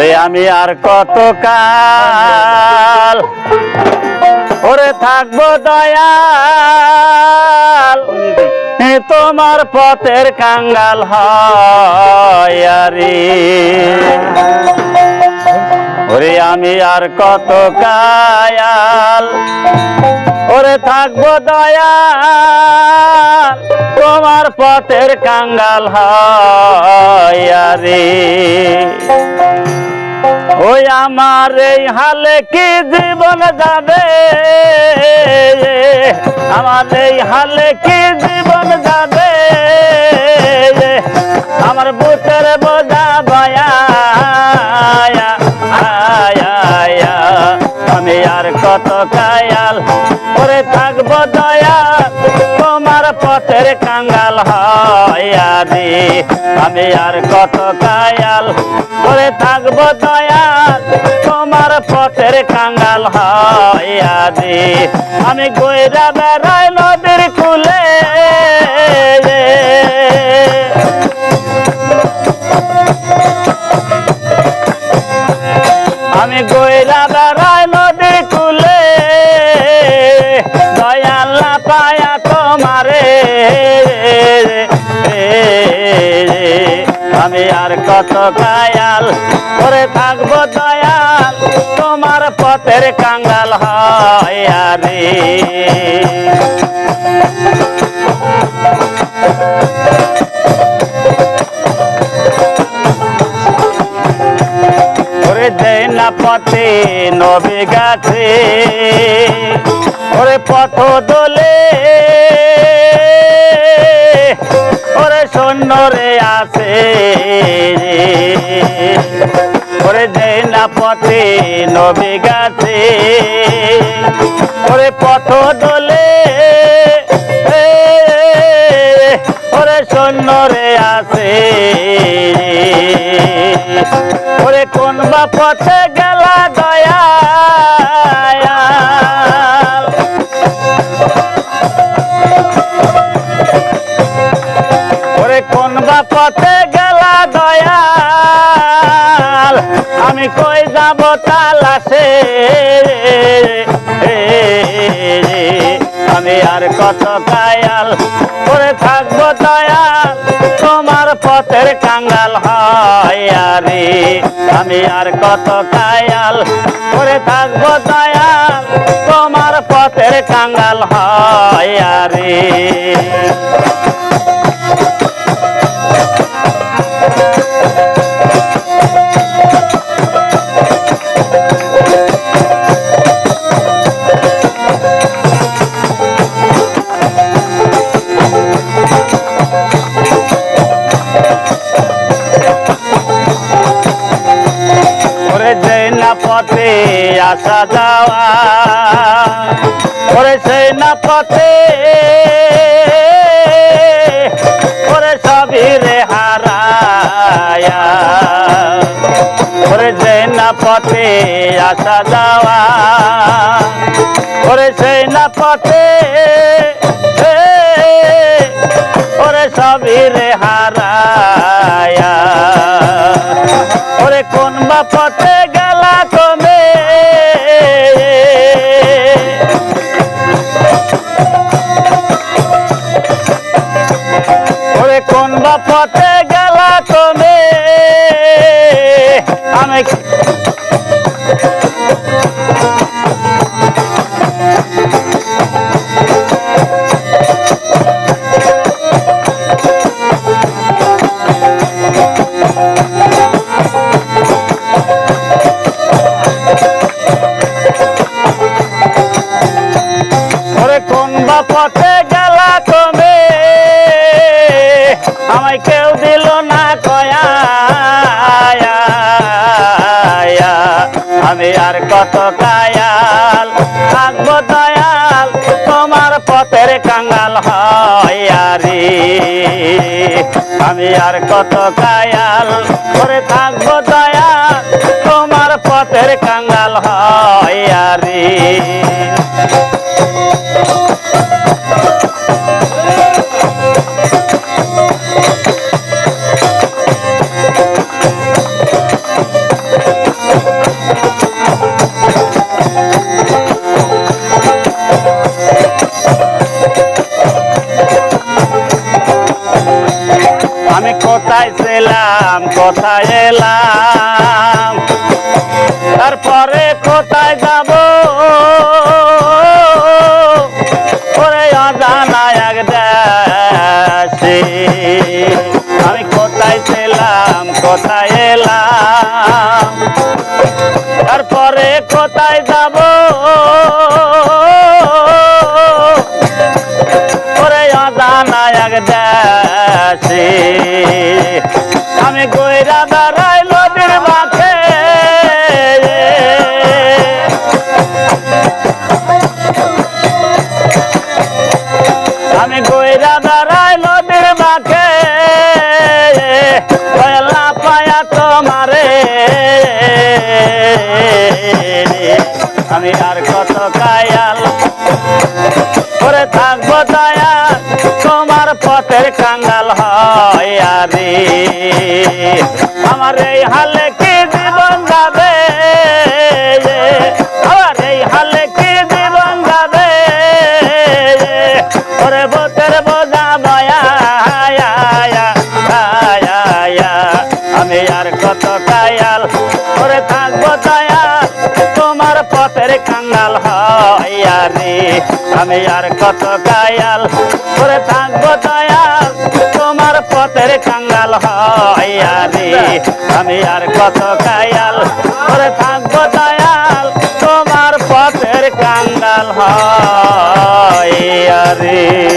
ওরে আমি আর কত কাল ওরে থাকব দয়াল। তোমার পথের কাঙ্গাল হারি ওরে আমি আর কত কায়াল ওরে থাকব দয়াল। তোমার পথের কাঙ্গাল হারি ওই আমার এই হালে কি জীবন যাবে? আমার এই হালে কি জীবন যাবে? আমার বুতের বোঝা বয়া আমি আর কত কায়াল ওরে থাকব দয়া। হায়ারি আমি আর কত কায়াল ওরে থাকব দয়াল? তোমার পথের কাঙ্গাল হায়ারি আমি গইরা বেড়াই নদীর খুলে আমি গইরা আর কত কায়াল করে থাকব দয়াল, তোমার পথের কাঙ্গাল হয় পথে নবে গাছে, ওরে পথ দোলে ওরে সৈন্য রে আছে ওরে না পথে নবে গাছে। ওরে পথ দোলে ওরে সৈন্য রে আছে ওরে কোন বা পথে গেলা দয়া যাব তালাশে। আমি আর কত কায়াল করে থাকব দয়াল, তোমার পথের কাঙ্গাল হায়ারি আমি আর কত কায়াল করে থাকব দয়াল, তোমার পথের কাঙ্গাল হায়ারি ওরে পথে আসা যাওয়া ওরে সেই না পথে? ওরে সবই রে হারায়া। ওরে যেই না পথে আসা যাওয়া? ওরে সেই না পথে? ওরে সবই ওরে কোন বা পথে গেলা তুমি। আমি আমি আর কত কায়াল থাকব দয়াল, তোমার পথের কাঙ্গাল হয়ারি আমি আর কত কায়াল করে থাকব দয়াল, তোমার পথের কাঙ্গাল হয়ারি কোথায় ছিলাম, কোথায় এলাম? তারপরে কোথায় যাব? ওরে অজানা এক দেশে। আমি কোথায় ছিলাম, কোথায় এলাম? তারপরে কোথায় যাব? আমি আর কত কায়াল? করে থাকব দয়া তোমার পথের কাঙ্গাল হয় আরে আমার এই হালে কি জীবন যাবে? আমার এই হালে কি জীবন যাবে? ওরে বোতের বোঝা দয়া আমি আর কত কায়াল পথের কাঙ্গাল হয় আমি আর কত গায়াল করে থাকব দয়াল, তোমার পথের কাঙ্গাল হয় আমি আর কত গায়াল করে থাকব দয়াল, তোমার পথের কাঙ্গাল হয় রে।